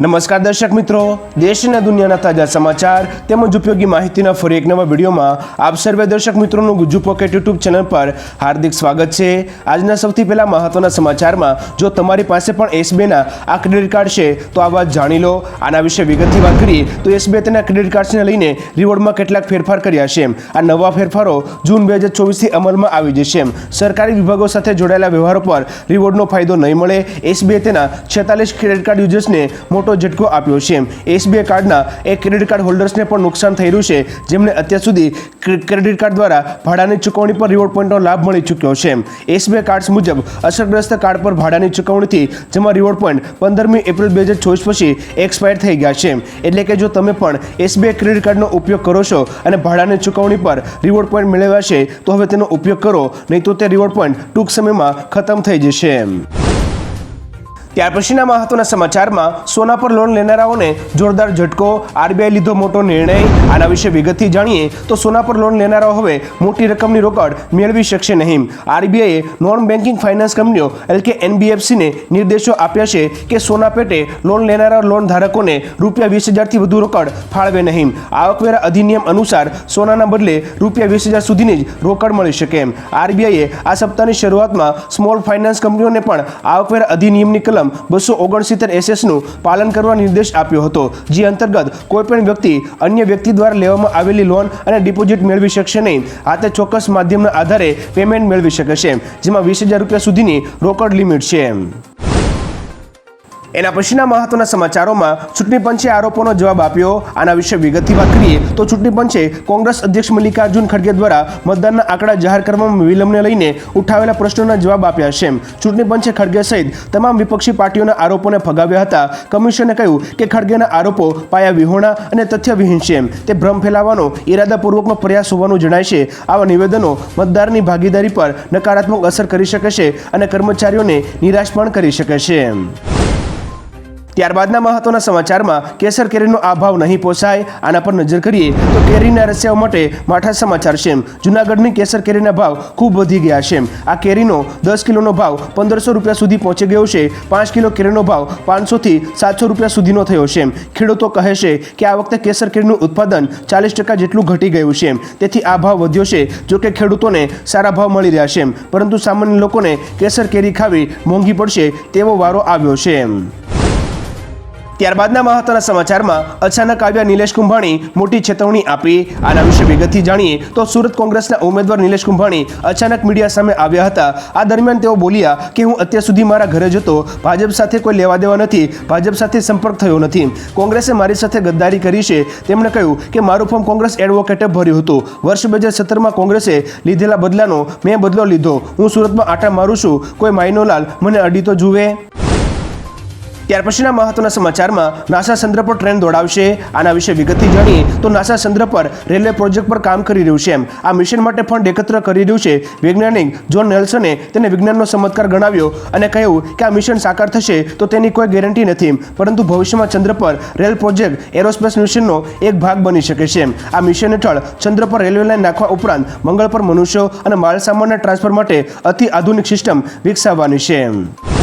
નમસ્કાર દર્શક મિત્રો, દેશ અને દુનિયાના તાજા સમાચાર તેમજ ઉપયોગી માહિતીના ફરી એક નવા વિડીયોમાં આપ સર્વે દર્શક મિત્રોનું ગુજુ પોકેટ યુટ્યુબ ચેનલ પર હાર્દિક સ્વાગત છે. આજના સૌથી પહેલા મહત્વના સમાચારમાં, જો તમારી પાસે પણ એસબીઆઈના આ ક્રેડિટ કાર્ડ છે, તો આ વાત જાણી લો. આના વિશે વિગતથી વાત કરીએ, તો એસબીઆઈ તેના ક્રેડિટ કાર્ડને લઈને રિવોર્ડમાં કેટલાક ફેરફાર કર્યા છે. આ નવા ફેરફારો જૂન બે હજાર ચોવીસથી અમલમાં આવી જશે. સરકારી વિભાગો સાથે જોડાયેલા વ્યવહારો પર રિવોર્ડનો ફાયદો નહીં મળે. એસબીઆઈ તેના છેતાલીસ ક્રેડિટ કાર્ડ યુઝર્સને મોટો ઝટકો આપ્યો છે. એસબીઆઈ કાર્ડના એ ક્રેડિટ કાર્ડ હોલ્ડર્સને પણ નુકસાન થઈ રહ્યું છે. જેમને અત્યાર સુધી ક્રેડિટ કાર્ડ દ્વારા ભાડાની ચૂકવણી પર રિવોર્ડ પોઈન્ટનો લાભ મળી ચૂક્યો છે. એસબીઆઈ કાર્ડ્સ મુજબ અસરગ્રસ્ત કાર્ડ પર ભાડાની ચૂકવણીથી જેમાં રિવોર્ડ પોઈન્ટ પંદરમી એપ્રિલ બે હજાર ચોવીસ પછી એક્સપાયર થઈ ગયા છે. એટલે કે જો તમે પણ એસબીઆઈ ક્રેડિટ કાર્ડનો ઉપયોગ કરો છો અને ભાડાની ચૂકવણી પર રિવોર્ડ પોઈન્ટ મેળવ્યા છે, તો હવે તેનો ઉપયોગ કરો. નહીં તો તે રિવોર્ડ પોઈન્ટ ટૂંક સમયમાં ખતમ થઈ જશે. ત્યાર પછીના મહત્વના સમાચારમાં સોના પર લોન લેનારાઓને જોરદાર ઝટકો, આરબીઆઈ લીધો મોટો નિર્ણય. આના વિશે વિગતથી જાણીએ તો સોના પર લોન લેનારાઓ હવે મોટી રકમની રોકડ મેળવી શકશે નહીં. આરબીઆઈએ નોન બેન્કિંગ ફાઇનાન્સ કંપનીઓ એટલે કે એનબીએફસીને નિર્દેશો આપ્યા છે કે સોના પેટે લોન લેનારા લોન ધારકોને રૂપિયા વીસ હજારથી વધુ રોકડ ફાળવે નહીં. આવકવેરા અધિનિયમ અનુસાર સોનાના બદલે રૂપિયા વીસ હજાર સુધીની જ રોકડ મળી શકે એમ. આરબીઆઈએ આ સપ્તાહની શરૂઆતમાં સ્મોલ ફાઇનાન્સ કંપનીઓને પણ આવકવેરા અધિનિયમની કલમ બસો ઓગણસિત્તેર એસએસનું પાલન કરવા નિર્દેશ આપ્યો હતો, જે અંતર્ગત કોઈપણ વ્યક્તિ અન્ય વ્યક્તિ દ્વારા લેવામાં આવેલી લોન અને ડિપોઝિટ મેળવી શકશે નહીં. આ તે ચોક્કસ માધ્યમના આધારે પેમેન્ટ મેળવી શકે છે, જેમાં વીસ હજાર રૂપિયા સુધીની રોકડ લિમિટ છે. એના પછીના મહત્વના સમાચારોમાં ચૂંટણી પંચે આરોપોનો જવાબ આપ્યો. આના વિશે વિગતથી વાત કરીએ તો ચૂંટણી પંચે કોંગ્રેસ અધ્યક્ષ મલ્લિકાર્જુન ખડગે દ્વારા મતદાનના આંકડા જાહેર કરવામાં વિલંબને લઈને ઉઠાવેલા પ્રશ્નોના જવાબ આપ્યા છે. ચૂંટણી પંચે ખડગે સહિત તમામ વિપક્ષી પાર્ટીઓના આરોપોને ફગાવ્યા હતા. કમિશને કહ્યું કે ખડગેના આરોપો પાયા વિહોણા અને તથ્યવિહીન છે. તે ભ્રમ ફેલાવવાનો ઇરાદાપૂર્વકનો પ્રયાસ હોવાનું જણાય છે. આવા નિવેદનો મતદારની ભાગીદારી પર નકારાત્મક અસર કરી શકે છે અને કર્મચારીઓને નિરાશ પણ કરી શકે છે. ત્યારબાદના મહત્વના સમાચારમાં કેસર કેરીનો આ ભાવ નહીં પોસાય, આના પર નજર કરીએ તો કેરીના રસિયાઓ માટે માઠા સમાચાર છે જુનાગઢની કેસર કેરીના ભાવ ખૂબ વધી ગયા છે આ કેરીનો દસ કિલોનો ભાવ પંદરસો રૂપિયા સુધી પહોંચી ગયો છે. પાંચ કિલો કેરીનો ભાવ પાંચસોથી સાતસો રૂપિયા સુધીનો થયો છે ખેડૂતો કહે છે કે આ વખતે કેસર કેરીનું ઉત્પાદન ચાલીસ ટકા જેટલું ઘટી ગયું છે તેથી આ ભાવ વધ્યો છે, જોકે ખેડૂતોને સારા ભાવ મળી રહ્યા છે પરંતુ સામાન્ય લોકોને કેસર કેરી ખાવી મોંઘી પડશે તેવો વારો આવ્યો છે ત્યારબાદના મહત્વના સમાચારમાં અચાનક આવ્યા નિલેશ કુંભાણી મોટી ચેતવણી આપી. આના વિશે વિગતથી જાણીએ તો સુરત કોંગ્રેસના ઉમેદવાર નિલેશ કુંભાણી અચાનક મીડિયા સામે આવ્યા હતા. આ દરમિયાન તેઓ બોલ્યા કે, હું અત્યાર સુધી મારા ઘરે જતો ભાજપ સાથે કોઈ લેવા દેવા નથી. ભાજપ સાથે સંપર્ક થયો નથી. કોંગ્રેસે મારી સાથે ગદ્દારી કરી છે. તેમણે કહ્યું કે, મારું ફોર્મ કોંગ્રેસ એડવોકેટે ભર્યું હતું. વર્ષ બે હજાર સત્તરમાં કોંગ્રેસે લીધેલા બદલાનો મેં બદલો લીધો. હું સુરતમાં આટા મારું છું. કોઈ માઇનોલાલ મને અડી તો જુએ. ત્યાર પછીના મહત્વના સમાચારમાં નાસા ચંદ્ર પર ટ્રેન દોડાવશે. આના વિશે વિગતથી જાણીએ તો નાસા ચંદ્ર પર રેલવે પ્રોજેક્ટ પર કામ કરી રહ્યું છે એમ. આ મિશન માટે ફંડ એકત્ર કરી રહ્યું છે. વૈજ્ઞાનિક જોન નેલ્સને તેને વિજ્ઞાનનો ચમત્કાર ગણાવ્યો અને કહ્યું કે આ મિશન સાકાર થશે તો તેની કોઈ ગેરંટી નથી. પરંતુ ભવિષ્યમાં ચંદ્ર પર રેલ પ્રોજેક્ટ એરોસ્પેસ મિશનનો એક ભાગ બની શકે છે આ મિશન હેઠળ ચંદ્ર પર રેલવે લાઇન નાખવા ઉપરાંત મંગળ પર મનુષ્યો અને માલસામાનના ટ્રાન્સફર માટે અતિ આધુનિક સિસ્ટમ વિકસાવવાની છે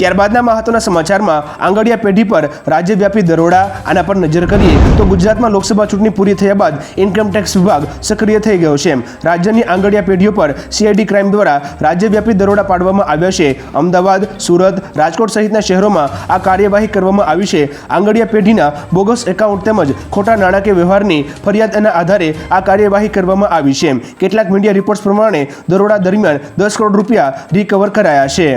ત્યારબાદના મહત્વના સમાચારમાં આંગડિયા પેઢી પર રાજ્યવ્યાપી દરોડા, આના પર નજર કરીએ તો ગુજરાતમાં લોકસભા ચૂંટણી પૂરી થયા બાદ ઇન્કમ ટેક્સ વિભાગ સક્રિય થઈ ગયો છે. રાજ્યની આંગડિયા પેઢીઓ પર સીઆઈડી ક્રાઇમ દ્વારા રાજ્યવ્યાપી દરોડા પાડવામાં આવ્યા છે. અમદાવાદ, સુરત, રાજકોટ સહિતના શહેરોમાં આ કાર્યવાહી કરવામાં આવી છે. આંગડિયા પેઢીના બોગસ એકાઉન્ટ તેમજ ખોટા નાણાકીય વ્યવહારની ફરિયાદના આધારે આ કાર્યવાહી કરવામાં આવી છે. કેટલાક મીડિયા રિપોર્ટ્સ પ્રમાણે દરોડા દરમિયાન દસ કરોડ રૂપિયા રિકવર કરાયા છે.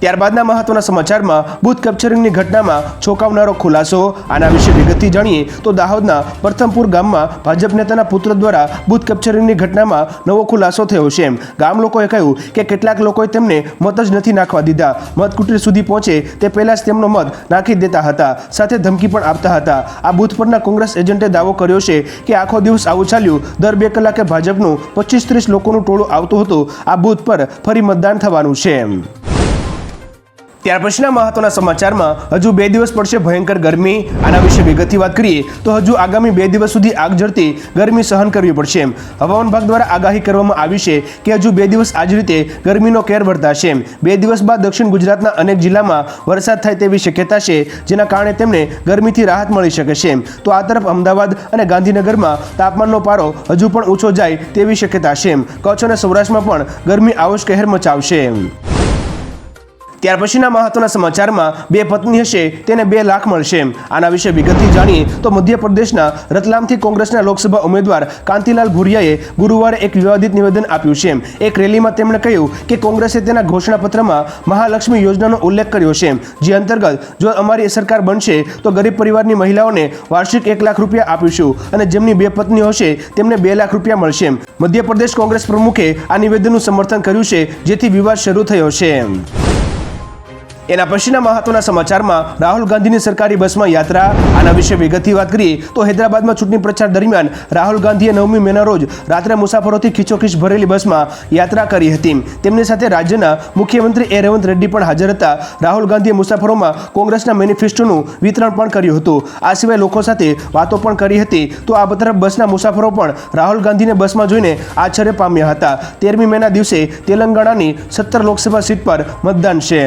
ત્યારબાદના મહત્વના સમાચારમાં બુથ કેપ્ચરિંગની ઘટનામાં ચોંકાવનારો ખુલાસો. આના વિશે વિગતથી જાણીએ તો દાહોદના પ્રથમપુર ગામમાં ભાજપ નેતાના પુત્ર દ્વારા બુથ કેપ્ચરિંગની ઘટનામાં નવો ખુલાસો થયો છે. ગામ લોકોએ કહ્યું કે કેટલાક લોકોએ તેમને મત જ નથી નાખવા દીધા. મતકુટીર સુધી પહોંચે તે પહેલાં જ તેમનો મત નાખી દેતા હતા. સાથે ધમકી પણ આપતા હતા. આ બુથ પરના કોંગ્રેસ એજન્ટે દાવો કર્યો છે કે આખો દિવસ આવું ચાલ્યું. દર બે કલાકે ભાજપનું પચીસ ત્રીસ લોકોનું ટોળું આવતું હતું. આ બુથ પર ફરી મતદાન થવાનું છે. ત્યાર પછીના મહત્વના સમાચારમાં હજુ બે દિવસ પડશે ભયંકર ગરમી. આના વિશે વિગતથી વાત કરીએ, તો હજુ આગામી બે દિવસ સુધી આગ ઝરતી ગરમી સહન કરવી પડશે હવામાન વિભાગ દ્વારા આગાહી કરવામાં આવી છે કે હજુ બે દિવસ આ જ રીતે ગરમીનો કેર વર્તાશે બે દિવસ બાદ દક્ષિણ ગુજરાતના અનેક જિલ્લામાં વરસાદ થાય તેવી શક્યતા છે, જેના કારણે તેમને ગરમીથી રાહત મળી શકે છે તો આ તરફ અમદાવાદ અને ગાંધીનગરમાં તાપમાનનો પારો હજુ પણ ઊંચો જાય તેવી શક્યતા છે કચ્છ અને સૌરાષ્ટ્રમાં પણ ગરમી આવો જ કહેર મચાવશે ત્યાર પછીના મહત્વના સમાચારમાં બે પત્ની હશે, તેને બે લાખ મળશે. આના વિશે વિગતથી જાણીએ તો મધ્યપ્રદેશના રતલામથી કોંગ્રેસના લોકસભા ઉમેદવાર કાંતિલાલ ભુરિયાએ ગુરુવારે એક વિવાદિત નિવેદન આપ્યું છે. એક રેલીમાં તેમણે કહ્યું કે કોંગ્રેસે તેના ઘોષણાપત્રમાં મહાલક્ષ્મી યોજનાનો ઉલ્લેખ કર્યો છે. જે અંતર્ગત, જો અમારી સરકાર બનશે, તો ગરીબ પરિવારની મહિલાઓને વાર્ષિક એક લાખ રૂપિયા આપીશું અને જેમની બે પત્નીઓ હશે, તેમને બે લાખ રૂપિયા મળશે. મધ્યપ્રદેશ કોંગ્રેસ પ્રમુખે આ નિવેદનનું સમર્થન કર્યું છે, જેથી વિવાદ શરૂ થયો છે. એના પછીના મહત્વના સમાચારમાં રાહુલ ગાંધીની સરકારી બસમાં યાત્રા, આના વિશે વિગતથી વાત કરીએ તો હૈદરાબાદમાં ચૂંટણી પ્રચાર દરમિયાન રાહુલ ગાંધીએ નવમી મેના રોજ રાત્રે મુસાફરોથી ખીચોખીચ ભરેલી બસમાં યાત્રા કરી હતી. તેમની સાથે રાજ્યના મુખ્યમંત્રી એ રેવંત રેડ્ડી પણ હાજર હતા. રાહુલ ગાંધીએ મુસાફરોમાં કોંગ્રેસના મેનિફેસ્ટોનું વિતરણ પણ કર્યું હતું. આ સિવાય લોકો સાથે વાતો પણ કરી હતી. તો આ તરફ બસના મુસાફરો પણ રાહુલ ગાંધીને બસમાં જોઈને આશ્ચર્ય પામ્યા હતા. તેરમી મેના દિવસે તેલંગાણાની સત્તર લોકસભા સીટ પર મતદાન છે.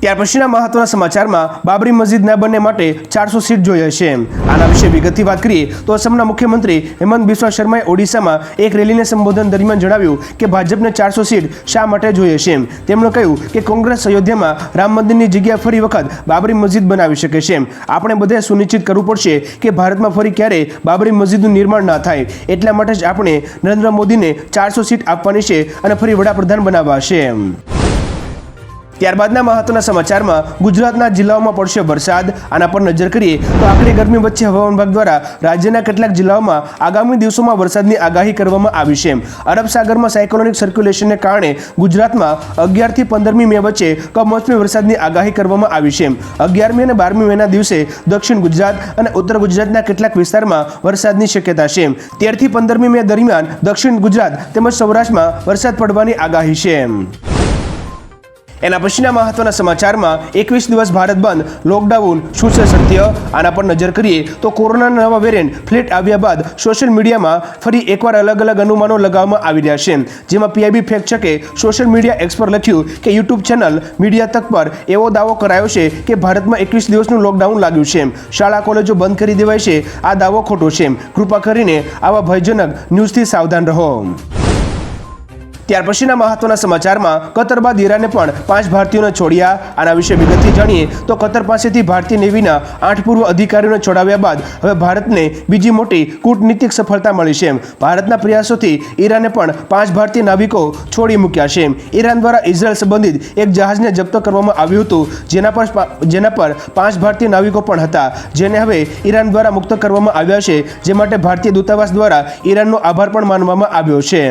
ત્યાર પછીના મહત્વના સમાચારમાં બાબરી મસ્જિદ ના બનને માટે ચારસો સીટ જોઈએ છે આના વિશે વિગતથી વાત કરીએ તો અસમના મુખ્યમંત્રી હેમંત બિસ્વા શર્માએ ઓડિશામાં એક રેલીને સંબોધન દરમિયાન જણાવ્યું કે ભાજપને ચારસો સીટ શા માટે જોઈએ છે તેમણે કહ્યું કે કોંગ્રેસ અયોધ્યામાં રામ મંદિરની જગ્યા ફરી વખત બાબરી મસ્જિદ બનાવી શકે છે આપણે બધે સુનિશ્ચિત કરવું પડશે કે ભારતમાં ફરી ક્યારેય બાબરી મસ્જિદનું નિર્માણ ના થાય. એટલા માટે જ આપણે નરેન્દ્ર મોદીને ચારસો સીટ આપવાની છે અને ફરી વડાપ્રધાન બનાવવા છે ત્યારબાદના મહત્વના સમાચારમાં ગુજરાતના જિલ્લાઓમાં પડશે વરસાદ. આના પર નજર કરીએ તો આકરી ગરમી વચ્ચે હવામાન વિભાગ દ્વારા રાજ્યના કેટલાક જિલ્લાઓમાં આગામી દિવસોમાં વરસાદની આગાહી કરવામાં આવી છે અરબ સાગરમાં સાયક્લોનિક સર્ક્યુલેશનને કારણે ગુજરાતમાં અગિયારથી પંદરમી મે વચ્ચે કમોસમી વરસાદની આગાહી કરવામાં આવી છે અગિયારમી અને બારમી મેના દિવસે દક્ષિણ ગુજરાત અને ઉત્તર ગુજરાતના કેટલાક વિસ્તારમાં વરસાદની શક્યતા છે તેરથી પંદરમી મે દરમિયાન દક્ષિણ ગુજરાત તેમજ સૌરાષ્ટ્રમાં વરસાદ પડવાની આગાહી છે એના પછીના મહત્વના સમાચારમાં એકવીસ દિવસ ભારત બંધ, લોકડાઉન શું છે સત્ય આના પર નજર કરીએ તો કોરોનાના નવા વેરિયન્ટ ફ્લેટ આવ્યા બાદ સોશિયલ મીડિયામાં ફરી એકવાર અલગ અલગ અનુમાનો લગાવવામાં આવી રહ્યા છે. જેમાં પીઆઈબી ચેકે સોશિયલ મીડિયા એક્સ લખ્યું કે યુટ્યુબ ચેનલ મીડિયા તક પર એવો દાવો કરાયો છે કે ભારતમાં એકવીસ દિવસનું લોકડાઉન લાગ્યું છે. શાળા, કોલેજો બંધ કરી દેવાય છે. આ દાવો ખોટો છે. કૃપા કરીને આવા ભયજનક ન્યૂઝથી સાવધાન રહો. ત્યાર પછીના મહત્વના સમાચારમાં કતર બાદ ઈરાને પણ પાંચ ભારતીયોને છોડ્યા. આના વિશે વિગતથી જાણીએ તો કતર પાસેથી ભારતીય નેવીના આઠ પૂર્વ અધિકારીઓને છોડાવ્યા બાદ હવે ભારતને બીજી મોટી કૂટનીતિક સફળતા મળી છે ભારતના પ્રયાસોથી ઈરાને પણ પાંચ ભારતીય નાવિકો છોડી મૂક્યા છે ઈરાન દ્વારા ઇઝરાયલ સંબંધિત એક જહાજને જપ્ત કરવામાં આવ્યું હતું, જેના પર જેના પર પાંચ ભારતીય નાવિકો પણ હતા, જેને હવે ઈરાન દ્વારા મુક્ત કરવામાં આવ્યા છે, જે માટે ભારતીય દૂતાવાસ દ્વારા ઈરાનનો આભાર પણ માનવામાં આવ્યો છે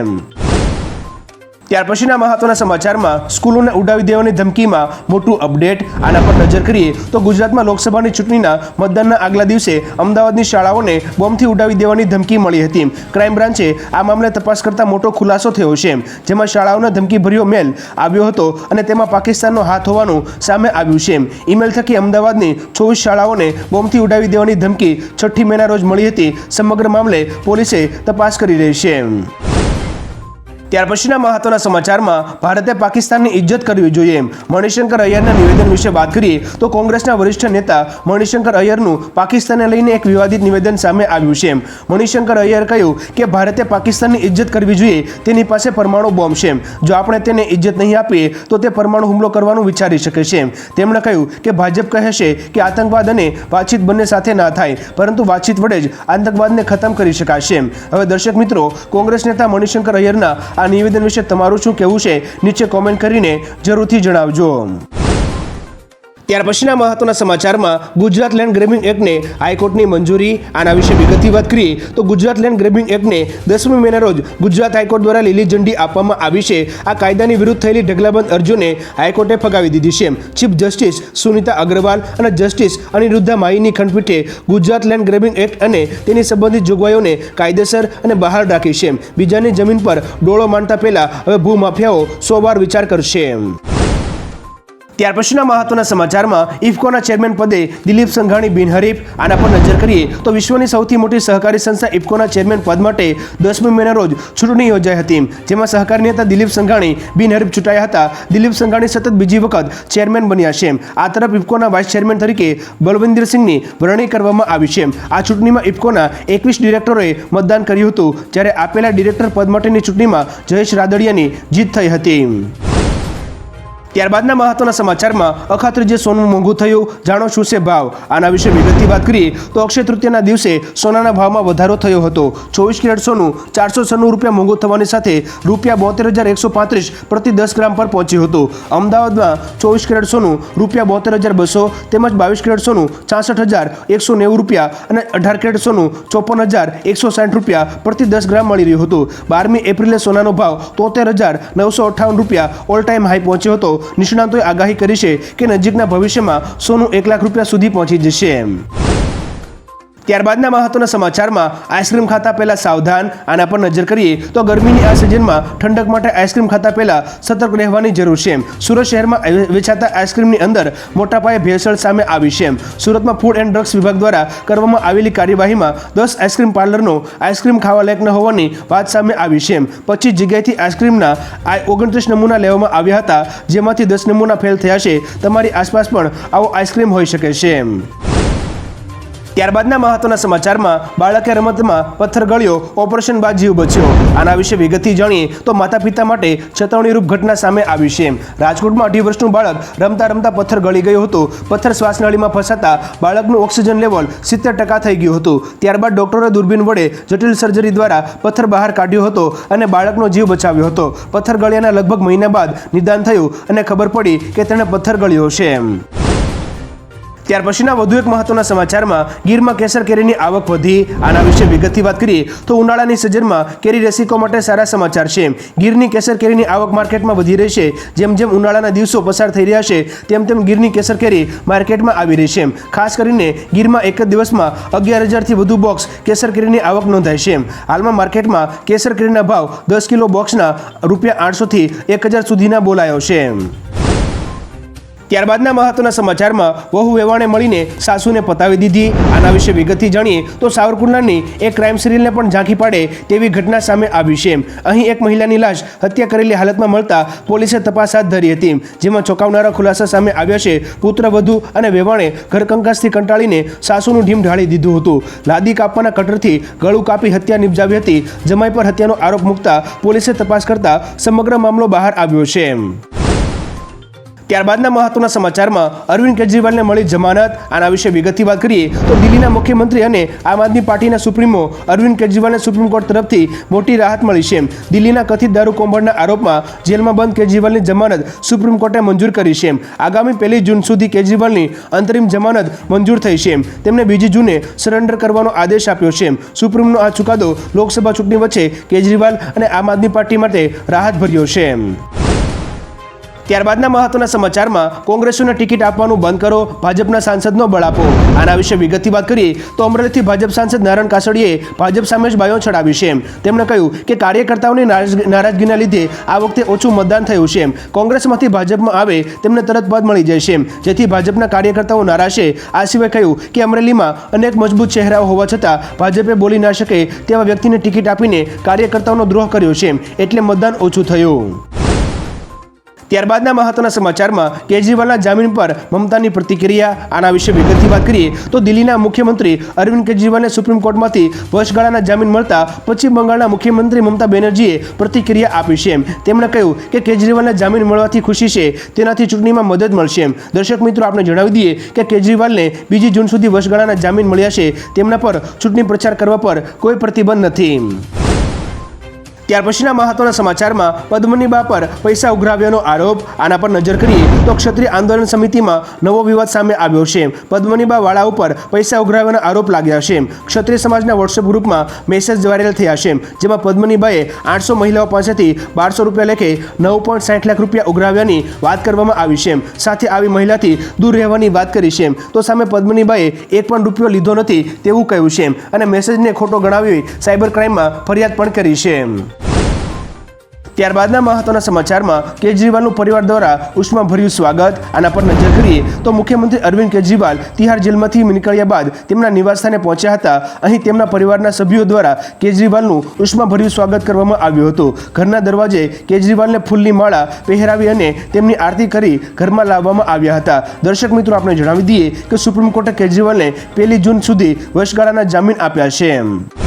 ત્યાર પછીના મહત્વના સમાચારમાં સ્કૂલોને ઉડાવી દેવાની ધમકીમાં મોટું અપડેટ, આના પર નજર કરીએ તો ગુજરાતમાં લોકસભાની ચૂંટણીના મતદાનના આગલા દિવસે અમદાવાદની શાળાઓને બોમ્બથી ઉડાવી દેવાની ધમકી મળી હતી. ક્રાઇમ બ્રાન્ચે આ મામલે તપાસ કરતા મોટો ખુલાસો થયો છે. જેમાં શાળાઓને ધમકીભર્યો મેલ આવ્યો હતો અને તેમાં પાકિસ્તાનનો હાથ હોવાનું સામે આવ્યું છે. ઈમેલ થકી અમદાવાદની ચોવીસ શાળાઓને બોમ્બથી ઉડાવી દેવાની ધમકી છઠ્ઠી મેના રોજ મળી હતી. સમગ્ર મામલે પોલીસે તપાસ કરી રહી છે. ત્યાર પછીના મહત્વના સમાચારમાં ભારતે પાકિસ્તાનની ઇજ્જત કરવી જોઈએ. મણિશંકર અય્યરના નિવેદન વિશે વાત કરીએ, તો કોંગ્રેસના વરિષ્ઠ નેતા મણિશંકર અય્યરનું પાકિસ્તાનને લઈને એક વિવાદિત નિવેદન સામે આવ્યું છે. મણિશંકર અય્યર કહ્યું કે, ભારતે પાકિસ્તાનની ઇજ્જત કરવી જોઈએ, તેની પાસે પરમાણુ બોમ્બ છે. જો આપણે તેને ઇજ્જત નહીં આપીએ, તો તે પરમાણુ હુમલો કરવાનું વિચારી શકે છે. તેમણે કહ્યું કે, ભાજપ કહે છે કે આતંકવાદ અને વાતચીત બંને સાથે ના થાય, પરંતુ વાતચીત વડે જ આતંકવાદને ખતમ કરી શકાશે. હવે દર્શક મિત્રો, કોંગ્રેસ નેતા મણિશંકર અય્યરના આ નિવેદન વિશે તમારું શું કહેવું છે? નીચે કોમેન્ટ કરીને જરૂરથી જણાવજો. ત્યાર પછીના મહત્વના સમાચારમાં ગુજરાત લેન્ડ ગ્રેબિંગ એક્ટને હાઈકોર્ટની મંજૂરી, આના વિશે વિગતથી વાત કરીએ, તો ગુજરાત લેન્ડ ગ્રેબિંગ એક્ટને દસમી મેના રોજ ગુજરાત હાઈકોર્ટ દ્વારા લીલી ઝંડી આપવામાં આવી છે. આ કાયદાની વિરુદ્ધ થયેલી ઢગલાબંધ અરજીઓને હાઈકોર્ટે ફગાવી દીધી છે. ચીફ જસ્ટિસ સુનિતા અગ્રવાલ અને જસ્ટિસ અનિરુદ્ધા માહીની ખંડપીઠે ગુજરાત લેન્ડ ગ્રેબિંગ એક્ટ અને તેની સંબંધિત જોગવાઈઓને કાયદેસર અને બહાર રાખી છે. બીજાની જમીન પર ડોળો માંડતા પહેલા હવે ભૂમાફિયાઓ સો વાર વિચાર કરશે. ત્યાર પછીના મહત્વના સમાચારમાં ઇફકોના ચેરમેન પદે દિલીપ સંઘાણી બિનહરીફ આના પર નજર કરીએ તો વિશ્વની સૌથી મોટી સહકારી સંસ્થા ઇફકોના ચેરમેન પદ માટે દસમી મેના રોજ ચૂંટણી યોજાઈ હતી, જેમાં સહકારી નેતા દિલીપ સંઘાણી બિનહરીફ ચૂંટાયા હતા. દિલીપ સંઘાણી સતત બીજી વખત ચેરમેન બન્યા છે. આ તરફ ઇફકોના વાઇસ ચેરમેન તરીકે બલવિંદરસિંહની વરણી કરવામાં આવી છે. આ ચૂંટણીમાં ઇફકોના એકવીસ ડિરેક્ટરોએ મતદાન કર્યું હતું, જ્યારે આપેલા ડિરેક્ટર પદ માટેની ચૂંટણીમાં જયેશ રાદડિયાની જીત થઈ હતી. ત્યારબાદના મહત્વના સમાચારમાં અખાત્રી જે સોનું મોંઘું થયું. જાણો શું છે ભાવ? આના વિશે વિગતની વાત કરીએ તો અક્ષય તૃતીયના દિવસે સોનાના ભાવમાં વધારો થયો હતો. ચોવીસ કેરેટ સોનું ચારસો છન્નું રૂપિયા મોંઘું થવાની સાથે રૂપિયા બોતેર હજાર એકસો પાંત્રીસ પ્રતિ દસ ગ્રામ પર પહોંચ્યું હતું. અમદાવાદમાં ચોવીસ કેરેટ સોનું રૂપિયા બોતેર હજાર બસો તેમજ બાવીસ કેરેટ સોનું છાસઠ હજાર એકસો નેવું રૂપિયા અને અઢાર કેરેટ સોનું ચોપન હજાર એકસો સાઠ રૂપિયા પ્રતિ દસ ગ્રામ મળી રહ્યું હતું. બારમી એપ્રિલે સોનાનો ભાવ તોતેર હજાર નવસો અઠ્ઠાવન રૂપિયા ઓલ ટાઈમ હાઈ પહોંચ્યો હતો. નિષ્ણાતોએ આગાહી કરી છે કે નજીકના ભવિષ્યમાં સોનું એક લાખ રૂપિયા સુધી પહોંચી જશે. ત્યારબાદના મહત્વના સમાચારમાં આઈસ્ક્રીમ ખાતા પહેલા સાવધાન, આના પર નજર કરીએ તો ગરમીની આ સિઝનમાં ઠંડક માટે આઈસ્ક્રીમ ખાતા પહેલા સતર્ક રહેવાની જરૂર છે સુરત શહેરમાં વેચાતા આઈસ્ક્રીમની અંદર મોટા પાયે ભેળસેળ સામે આવી છે સુરતમાં ફૂડ એન્ડ ડ્રગ્સ વિભાગ દ્વારા કરવામાં આવેલી કાર્યવાહીમાં દસ આઈસ્ક્રીમ પાર્લરનો આઈસ્ક્રીમ ખાવા લાયક ન હોવાની વાત સામે આવી છે પચીસ જગ્યાએથી આઈસ્ક્રીમના આ ઓગણત્રીસ નમૂના લેવામાં આવ્યા હતા, જેમાંથી દસ નમૂના ફેલ થયા છે. તમારી આસપાસ પણ આવો આઈસ્ક્રીમ હોઈ શકે છે ત્યારબાદના મહત્વના સમાચારમાં બાળકે રમતમાં પથ્થર ગળ્યો, ઓપરેશન બાદ જીવ બચ્યો. આના વિશે વિગતથી જાણીએ તો માતા પિતા માટે ચેતવણીરૂપ ઘટના સામે આવી છે. રાજકોટમાં અઢી વર્ષનું બાળક રમતા રમતા પથ્થર ગળી ગયું હતું. પથ્થર શ્વાસનળીમાં ફસાતા બાળકનું ઓક્સિજન લેવલ સિત્તેર ટકા થઈ ગયું હતું. ત્યારબાદ ડોક્ટરે દૂરબીન વડે જટિલ સર્જરી દ્વારા પથ્થર બહાર કાઢ્યો હતો અને બાળકનો જીવ બચાવ્યો હતો. પથ્થર ગળ્યાના લગભગ મહિના બાદ નિદાન થયું અને ખબર પડી કે તેણે પથ્થર ગળ્યો છે. ત્યાર પછીના વધુ એક મહત્વના સમાચારમાં ગીરમાં કેસર કેરીની આવક વધી, આના વિશે વિગતથી વાત કરીએ તો ઉનાળાની સિઝનમાં કેરી રસિકો માટે સારા સમાચાર છે. ગીરની કેસર કેરીની આવક માર્કેટમાં વધી રહી છે. જેમ જેમ ઉનાળાના દિવસો પસાર થઈ રહ્યા છે, તેમ તેમ ગીરની કેસર કેરી માર્કેટમાં આવી રહી છે. ખાસ કરીને ગીરમાં એક જ દિવસમાં અગિયાર હજારથી વધુ બોક્સ કેસર કેરીની આવક નોંધાય છે. હાલમાં માર્કેટમાં કેસર કેરીના ભાવ દસ કિલો બોક્સના રૂપિયા આઠસોથી એક હજાર સુધીના બોલાયો છે. ત્યારબાદના મહત્વના સમાચારમાં વહુ વેવાણે મળીને સાસુને પતાવી દીધી. આના વિશે વિગતથી જાણીએ તો સાવરકુંડલાની એક ક્રાઇમ સિરિયલને પણ ઝાંખી પાડે તેવી ઘટના સામે આવી છે. અહીં એક મહિલાની લાશ હત્યા કરેલી હાલતમાં મળતા પોલીસે તપાસ હાથ ધરી હતી. જેમાં ચોંકાવનારા ખુલાસા સામે આવ્યા છે. પુત્ર, વધુ અને વેવાણે ઘરકંકાસથી કંટાળીને સાસુનું ઢીમ ઢાળી દીધું હતું. લાદી કાપવાના કટરથી ગળું કાપી હત્યા નિપજાવી હતી. જમાઈ પર હત્યાનો આરોપ મૂકતા પોલીસે તપાસ કરતા સમગ્ર મામલો બહાર આવ્યો છે. ત્યારબાદના મહત્વના સમાચારમાં અરવિંદ કેજરીવાલને મળી જમાનત. આના વિશે વિગતથી વાત કરીએ તો દિલ્હીના મુખ્યમંત્રી અને આમ આદમી પાર્ટીના સુપ્રીમો અરવિંદ કેજરીવાલને સુપ્રીમ કોર્ટ તરફથી મોટી રાહત મળી છે. દિલ્હીના કથિત દારૂ કૌભાંડના આરોપમાં જેલમાં બંધ કેજરીવાલની જમાનત સુપ્રીમ કોર્ટે મંજૂર કરી છે. આગામી પહેલી જૂન સુધી કેજરીવાલની અંતરિમ જમાનત મંજૂર થઈ છે. તેમને બીજી જૂને સરેન્ડર કરવાનો આદેશ આપ્યો છે. સુપ્રીમનો આ ચુકાદો લોકસભા ચૂંટણી વચ્ચે કેજરીવાલ અને આમ આદમી પાર્ટી માટે રાહત ભર્યો છે. ત્યારબાદના મહત્વના સમાચારમાં કોંગ્રેસોને ટિકિટ આપવાનું બંધ કરો, ભાજપના સાંસદનો બળ આપો. આના વિશે વિગતથી વાત કરીએ, તો અમરેલીથી ભાજપ સાંસદ નારાયણ કાસડીએ ભાજપ સામે જ બાયો ચડાવી છે તેમણે કહ્યું કે કાર્યકર્તાઓની નારાજગીના લીધે આ વખતે ઓછું મતદાન થયું છે કોંગ્રેસમાંથી ભાજપમાં આવે તેમને તરત પદ મળી જાય છે જેથી ભાજપના કાર્યકર્તાઓ નારાજ છે. આ સિવાય કહ્યું કે અમરેલીમાં અનેક મજબૂત ચહેરાઓ હોવા છતાં ભાજપે બોલી ના શકે તેવા વ્યક્તિને ટિકિટ આપીને કાર્યકર્તાઓનો દ્રોહ કર્યો છે એટલે મતદાન ઓછું થયું. ત્યારબાદના મહત્વના સમાચારમાં કેજરીવાલના જામીન પર મમતાની પ્રતિક્રિયા, આના વિશે વિગતથી વાત કરીએ તો દિલ્હીના મુખ્યમંત્રી અરવિંદ કેજરીવાલને સુપ્રીમ કોર્ટમાંથી વર્ષગાળાના જામીન મળતા પશ્ચિમ બંગાળના મુખ્યમંત્રી મમતા બેનર્જીએ પ્રતિક્રિયા આપી છે તેમણે કહ્યું કે કેજરીવાલને જામીન મળવાથી ખુશી છે, તેનાથી ચૂંટણીમાં મદદ મળશે દર્શક મિત્રો, આપણે જણાવી દઈએ કે કેજરીવાલને બીજી જૂન સુધી વર્ષગાળાના જામીન મળ્યા છે, તેમના પર ચૂંટણી પ્રચાર કરવા પર કોઈ પ્રતિબંધ નથી. ત્યાર પછીના મહત્વના સમાચારમાં પદ્મની બા પર પૈસા ઉઘરાવ્યાનો આરોપ, આના પર નજર કરીએ તો ક્ષત્રિય આંદોલન સમિતિમાં નવો વિવાદ સામે આવ્યો છે. પદ્મનીબા વાળા ઉપર પૈસા ઉઘરાવ્યાનો આરોપ લાગ્યા છે. ક્ષત્રિય સમાજના વોટ્સએપ ગ્રુપમાં મેસેજ વાયરલ થયા છે. જેમાં પદ્મનીબાએ આઠસો મહિલાઓ પાસેથી બારસો રૂપિયા લેખે નવ પોઈન્ટ સાઠ લાખ રૂપિયા ઉઘરાવ્યાની વાત કરવામાં આવી છે. સાથે આવી મહિલાથી દૂર રહેવાની વાત કરી છે. તો સામે પદ્મનીબાએ એક પણ રૂપિયો લીધો નથી તેવું કહ્યું છે. અને મેસેજને ખોટો ગણાવી સાયબર ક્રાઇમમાં ફરિયાદ પણ કરી છે. ત્યારબાદના મહત્વના સમાચારમાં કેજરીવાલનું પરિવાર દ્વારા ઉષ્માભર્યું સ્વાગત. આના પર નજર કરીએ તો મુખ્યમંત્રી અરવિંદ કેજરીવાલ તિહાર જેલમાંથી નીકળ્યા બાદ તેમના નિવાસસ્થાને પહોંચ્યા હતા. અહીં તેમના પરિવારના સભ્યો દ્વારા કેજરીવાલનું ઉષ્માભર્યું સ્વાગત કરવામાં આવ્યું હતું. ઘરના દરવાજે કેજરીવાલને ફૂલની માળા પહેરાવી અને તેમની આરતી કરી ઘરમાં લાવવામાં આવ્યા હતા. દર્શક મિત્રો, આપણે જણાવી દઈએ કે સુપ્રીમ કોર્ટે કેજરીવાલને પહેલી જૂન સુધી વર્ષગાળાના જામીન આપ્યા છે.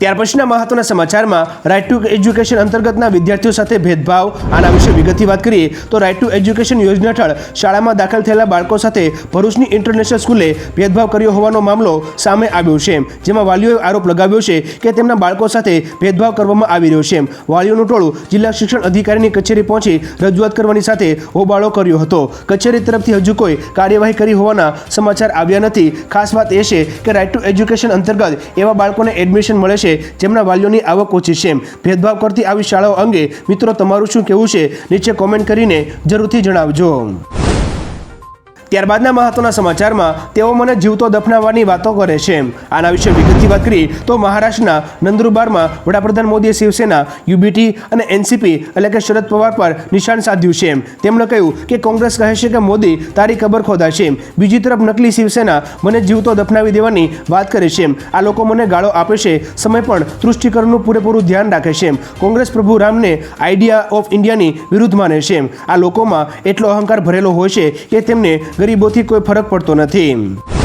ત્યાર પછીના મહત્વના સમાચારમાં રાઇટ ટુ એજ્યુકેશન અંતર્ગતના વિદ્યાર્થીઓ સાથે ભેદભાવ, આના વિશે વિગતથી વાત કરીએ તો રાઇટ ટુ એજ્યુકેશન યોજના હેઠળ શાળામાં દાખલ થયેલા બાળકો સાથે ભરૂચની ઇન્ટરનેશનલ સ્કૂલે ભેદભાવ કર્યો હોવાનો મામલો સામે આવ્યો છે. જેમાં વાલીઓએ આરોપ લગાવ્યો છે કે તેમના બાળકો સાથે ભેદભાવ કરવામાં આવી રહ્યો છે. વાલીઓનું ટોળું જિલ્લા શિક્ષણ અધિકારીની કચેરી પહોંચી રજૂઆત કરવાની સાથે હોબાળો કર્યો હતો. કચેરી તરફથી હજુ કોઈ કાર્યવાહી કરી હોવાના સમાચાર આવ્યા નથી. ખાસ વાત એ છે કે રાઇટ ટુ એજ્યુકેશન અંતર્ગત એવા બાળકોને એડમિશન મળે છે જેમના વાલીઓની આવક ઓછી છે. ભેદભાવ કરતી આવી શાળાઓ અંગે મિત્રો, તમારું શું કહેવું છે? નીચે કોમેન્ટ કરીને જરૂરથી જણાવજો. ત્યારબાદના મહત્વના સમાચારમાં તેઓ મને જીવતો દફનાવવાની વાતો કરે છે. આના વિશે વિગતથી વાત કરી તો મહારાષ્ટ્રના નંદુરબારમાં વડાપ્રધાન મોદીએ શિવસેના, યુબીટી અને એનસીપી એટલે કે શરદ પવાર પર નિશાન સાધ્યું છે. તેમણે કહ્યું કે કોંગ્રેસ કહે છે કે મોદી તારી કબર ખોદા છે બીજી તરફ નકલી શિવસેના મને જીવતો દફનાવી દેવાની વાત કરે છે. આ લોકો મને ગાળો આપે છે. સમય પણ તૃષ્ટિકરણનું પૂરેપૂરું ધ્યાન રાખે છે. કોંગ્રેસ પ્રભુ રામને આઈડિયા ઓફ ઇન્ડિયાની વિરુદ્ધ માને છે. આ લોકોમાં એટલો અહંકાર ભરેલો હોય છે કે તેમને ગરીબોથી કોઈ ફરક પડતો નથી.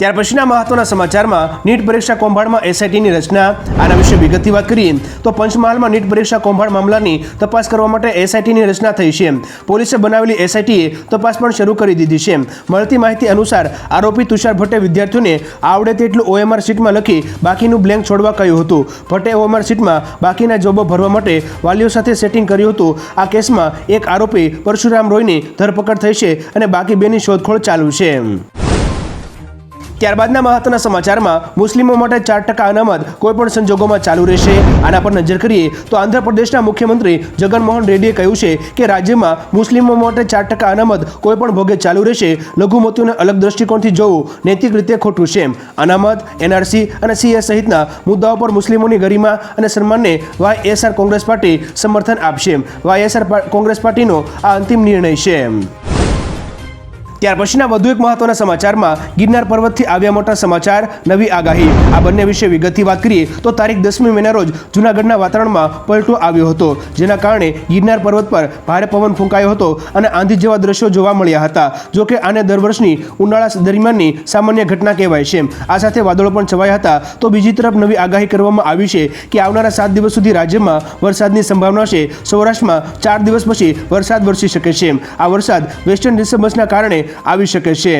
ત્યાર પછીના મહત્વના સમાચારમાં નીટ પરીક્ષા કૌભાંડમાં એસઆઈટીની રચના, આના વિશે વિગતથી વાત કરીએ, તો પંચમહાલમાં નીટ પરીક્ષા કૌભાંડ મામલાની તપાસ કરવા માટે એસઆઈટીની રચના થઈ છે. પોલીસે બનાવેલી એસઆઈટીએ તપાસ પણ શરૂ કરી દીધી છે. મળતી માહિતી અનુસાર, આરોપી તુષાર ભટ્ટે વિદ્યાર્થીઓને આવડે તેટલું ઓએમઆર શીટમાં લખી બાકીનું બ્લેન્ક છોડવા કહ્યું હતું. ભટ્ટે ઓએમઆર શીટમાં બાકીના જોબો ભરવા માટે વાલીઓ સાથે સેટિંગ કર્યું હતું. આ કેસમાં એક આરોપી પરશુરામ રોયની ધરપકડ થઈ છે અને બાકી બેની શોધખોળ ચાલુ છે. ત્યારબાદના મહત્વના સમાચારમાં મુસ્લિમો માટે ચાર ટકા અનામત કોઈપણ સંજોગોમાં ચાલુ રહેશે. આના પર નજર કરીએ તો આંધ્રપ્રદેશના મુખ્યમંત્રી જગનમોહન રેડ્ડીએ કહ્યું છે કે રાજ્યમાં મુસ્લિમો માટે ચાર ટકા અનામત કોઈપણ ભોગે ચાલુ રહેશે. લઘુમતીઓને અલગ દ્રષ્ટિકોણથી જોવું નૈતિક રીતે ખોટું છે અનામત, એનઆરસી અને સીએ સહિતના મુદ્દાઓ પર મુસ્લિમોની ગરિમા અને સન્માનને વાયએસઆર કોંગ્રેસ પાર્ટી સમર્થન આપશે વાયએસઆર કોંગ્રેસ પાર્ટીનો આ અંતિમ નિર્ણય છે ત્યાર પછીના વધુ એક મહત્વના સમાચારમાં ગિરનાર પર્વતથી આવ્યા મોટા સમાચાર, નવી આગાહી. આ બંને વિશે વિગતથી વાત કરીએ તો તારીખ દસમી મેના રોજ જૂનાગઢના વાતાવરણમાં પલટો આવ્યો હતો, જેના કારણે ગિરનાર પર્વત પર ભારે પવન ફૂંકાયો હતો અને આંધી જેવા દ્રશ્યો જોવા મળ્યા હતા જોકે આને દર વર્ષની ઉનાળા દરમિયાનની સામાન્ય ઘટના કહેવાય છે. આ સાથે વાદળો પણ છવાયા હતા. તો બીજી તરફ નવી આગાહી કરવામાં આવી છે કે આવનારા સાત દિવસ સુધી રાજ્યમાં વરસાદની સંભાવના છે. સૌરાષ્ટ્રમાં ચાર દિવસ પછી વરસાદ વરસી શકે છે. આ વરસાદ વેસ્ટર્ન ડિસ્ટર્બન્સના કારણે આવી શકે છે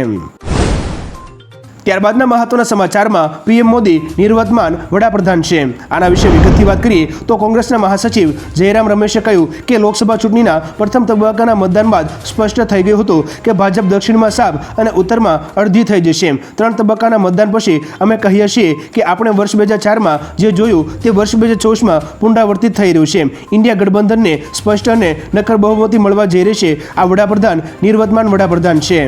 ત્યારબાદના મહત્વના સમાચારમાં પીએમ મોદી નિર્વતમાન વડાપ્રધાન છે. આના વિશે વિગતથી વાત કરીએ તો કોંગ્રેસના મહાસચિવ જયરામ રમેશે કહ્યું કે લોકસભા ચૂંટણીના પ્રથમ તબક્કાના મતદાન બાદ સ્પષ્ટ થઈ ગયું હતું કે ભાજપ દક્ષિણમાં સાફ અને ઉત્તરમાં અડધી થઈ જશે. ત્રણ તબક્કાના મતદાન પછી અમે કહીએ છીએ કે આપણે વર્ષ બે હજાર ચારમાં જે જોયું તે વર્ષ બે હજાર ચોવીસમાં પુનરાવર્તિત થઈ રહ્યું છે. ઇન્ડિયા ગઠબંધનને સ્પષ્ટ અને નક્કર બહુમતી મળવા જઈ રહી છે. આ વડાપ્રધાન નિર્વતમાન વડાપ્રધાન છે.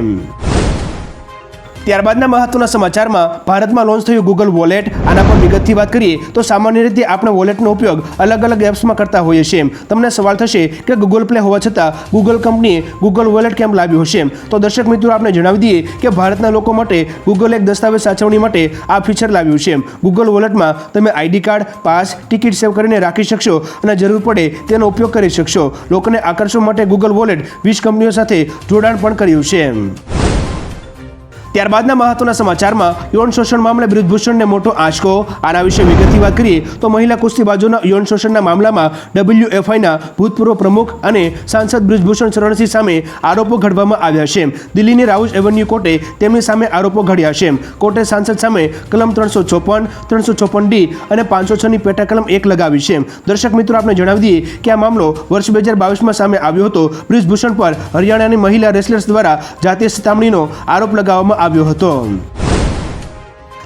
ત્યારબાદના મહત્વના સમાચારમાં ભારતમાં લોન્ચ થયું ગૂગલ વોલેટ આના પર વિગતથી વાત કરીએ તો સામાન્ય રીતે આપણે વોલેટનો ઉપયોગ અલગ અલગ એપ્સમાં કરતા હોઈએ છીએ. તમને સવાલ થશે કે ગૂગલ પ્લે હોવા છતાં ગૂગલ કંપનીએ ગૂગલ વોલેટ કેમ લાવ્યું હશે? તો દર્શક મિત્રો આપણે જણાવી દઈએ કે ભારતના લોકો માટે ગૂગલ એક દસ્તાવેજ સાચવણી માટે આ ફીચર લાવ્યું છે. ગૂગલ વોલેટમાં તમે ID card pass ticket save કરીને રાખી શકશો અને જરૂર પડે તેનો ઉપયોગ કરી શકશો. લોકોને આકર્ષવા માટે ગૂગલ વોલેટ વીસ કંપનીઓ સાથે જોડાણ પણ કર્યું છે. ત્યારબાદના મહત્વના સમાચારમાં યૌન શોષણ મામલે બ્રિજભૂષણને મોટો આંચકો. આના વિશે વિગતથી વાત કરીએ તો મહિલા કુસ્તીબાજોના યૌન શોષણના મામલામાં ડબલ્યુએફઆઈના ભૂતપૂર્વ પ્રમુખ અને સાંસદ બ્રિજભૂષણ ચરણસિંહ સામે આરોપો ઘડવામાં આવ્યા છે. દિલ્હીની રાઉઝ એવન્યુ કોર્ટે તેમની સામે આરોપો ઘડ્યા છે. કોર્ટે સાંસદ સામે કલમ ત્રણસો ચોપન ત્રણસો ચોપન ડી અને પાંચસો છની પેટા કલમ એક લગાવી છે. દર્શક મિત્રો આપણે જણાવી દઈએ કે આ મામલો વર્ષ બે હજાર બાવીસમાં સામે આવ્યો હતો. બ્રિજભૂષણ પર હરિયાણાની મહિલા રેસલર્સ દ્વારા જાતીય સતામણીનો આરોપ લગાવવામાં આવ્યો હતો.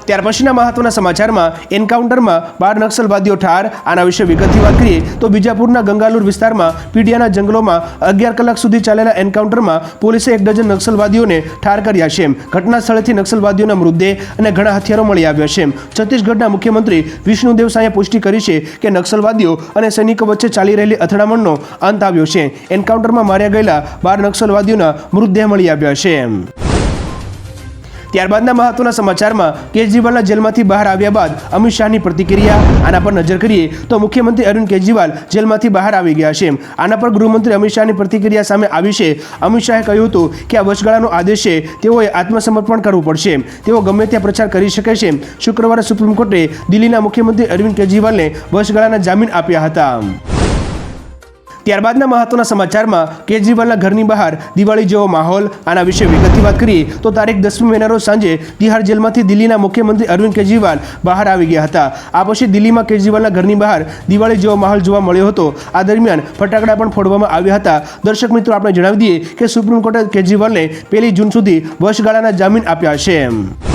ત્યાર પછીના મહત્વના સમાચારમાં એન્કાઉન્ટરમાં બાર નક્સલવાદીઓ ઠાર. આના વિશે વિગતથી વાત કરીએ તો બીજાપુરના ગંગાલુર વિસ્તારમાં પીડિયાના જંગલોમાં અગિયાર કલાક સુધી ચાલેલા એન્કાઉન્ટરમાં પોલીસે એક ડઝન નક્સલવાદીઓને ઠાર કર્યા છે. ઘટના સ્થળેથી નક્સલવાદીઓના મૃતદેહ અને ઘણા હથિયારો મળી આવ્યા છે. છત્તીસગઢના મુખ્યમંત્રી વિષ્ણુદેવ સાંએ પુષ્ટિ કરી છે કે નક્સલવાદીઓ અને સૈનિકો વચ્ચે ચાલી રહેલી અથડામણનો અંત આવ્યો છે. એન્કાઉન્ટરમાં માર્યા ગયેલા બાર નક્સલવાદીઓના મૃતદેહ મળી આવ્યા છે. ત્યારબાદના મહત્વના સમાચારમાં કેજરીવાલના જેલમાંથી બહાર આવ્યા બાદ અમિત શાહની પ્રતિક્રિયા, આના પર નજર કરીએ તો મુખ્યમંત્રી અરવિંદ કેજરીવાલ જેલમાંથી બહાર આવી ગયા છે. આના પર ગૃહમંત્રી અમિત શાહની પ્રતિક્રિયા સામે આવી છે. અમિત શાહે કહ્યું હતું કે આ વચગાળાનો આદેશ છે. તેઓએ આત્મસમર્પણ કરવું પડશે. તેઓ ગમે ત્યાં પ્રચાર કરી શકે છે. શુક્રવારે સુપ્રીમ કોર્ટે દિલ્હીના મુખ્યમંત્રી અરવિંદ કેજરીવાલને વચગાળાના જામીન આપ્યા હતા. ત્યારબાદના મહત્વના સમાચારમાં કેજરીવાલના ઘરની બહાર દિવાળી જેવો માહોલ, આના વિશે વિગતથી વાત કરીએ તો તારીખ દસમી મેના રોજ સાંજે તિહાર જેલમાંથી દિલ્હીના મુખ્યમંત્રી અરવિંદ કેજરીવાલ બહાર આવી ગયા હતા. આ પછી દિલ્હીમાં કેજરીવાલના ઘરની બહાર દિવાળી જેવો માહોલ જોવા મળ્યો હતો. આ દરમિયાન ફટાકડા પણ ફોડવામાં આવ્યા હતા. દર્શક મિત્રો, આપણે જણાવી દઈએ કે સુપ્રીમ કોર્ટે કેજરીવાલને પહેલી જૂન સુધી વર્ષગાળાના જામીન આપ્યા છે.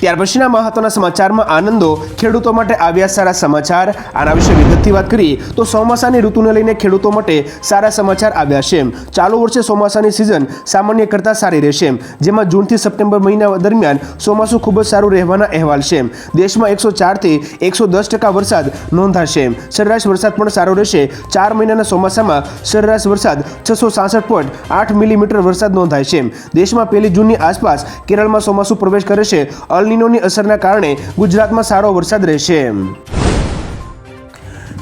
ત્યાર પછીના મહત્વના સમાચારમાં આનંદો. ખેડૂતો માટે આવ્યા સારા સમાચાર. આના વિશે વિગતથી વાત કરીએ તો ચોમાસાની ઋતુને લઈને ખેડૂતો માટે સારા સમાચાર આવ્યા છે ચાલુ વર્ષે ચોમાસાની સિઝન સામાન્ય કરતાં સારી રહેશે જેમાં જૂનથી સપ્ટેમ્બર મહિના દરમિયાન ચોમાસું ખૂબ જ સારું રહેવાના અહેવાલ છે દેશમાં એકસો ચારથી એકસો દસ ટકા વરસાદ નોંધાશે સરેરાશ વરસાદ પણ સારો રહેશે. ચાર મહિનાના ચોમાસામાં સરેરાશ વરસાદ છસો સાસઠ પોઈન્ટ આઠ મિલીમીટર વરસાદ નોંધાય છે દેશમાં પહેલી જૂનની આસપાસ કેરળમાં ચોમાસું પ્રવેશ કરે છે. અલનીનોની અસરના કારણે ગુજરાતમાં સારો વરસાદ રહેશે.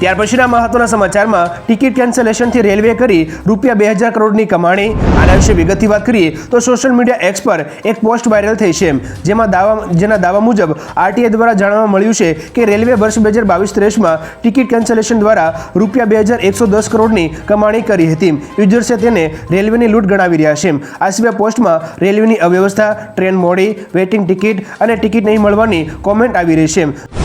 ત્યાર પછીના મહત્વના સમાચારમાં ટિકિટ કેન્સલેશનથી રેલવે કરી રૂપિયા બે હજાર કરોડની કમાણી. આના વિશે વિગતથી વાત કરીએ તો સોશિયલ મીડિયા એક્સ પર એક પોસ્ટ વાયરલ થઈ છે. જેમાં દાવા, જેના દાવા મુજબ આરટીએ દ્વારા જાણવા મળ્યું છે કે રેલવે વર્ષ બે હજાર બાવીસ ત્રેસમાં ટિકિટ કેન્સલેશન દ્વારા રૂપિયા બે હજાર એકસો દસ કરોડની કમાણી કરી હતી. યુઝર્સે તેને રેલવેની લૂંટ ગણાવી રહ્યા છે. આ સિવાય પોસ્ટમાં રેલવેની અવ્યવસ્થા, ટ્રેન મોડી, વેઇટિંગ ટિકિટ અને ટિકિટ નહીં મળવાની કોમેન્ટ આવી રહી છે.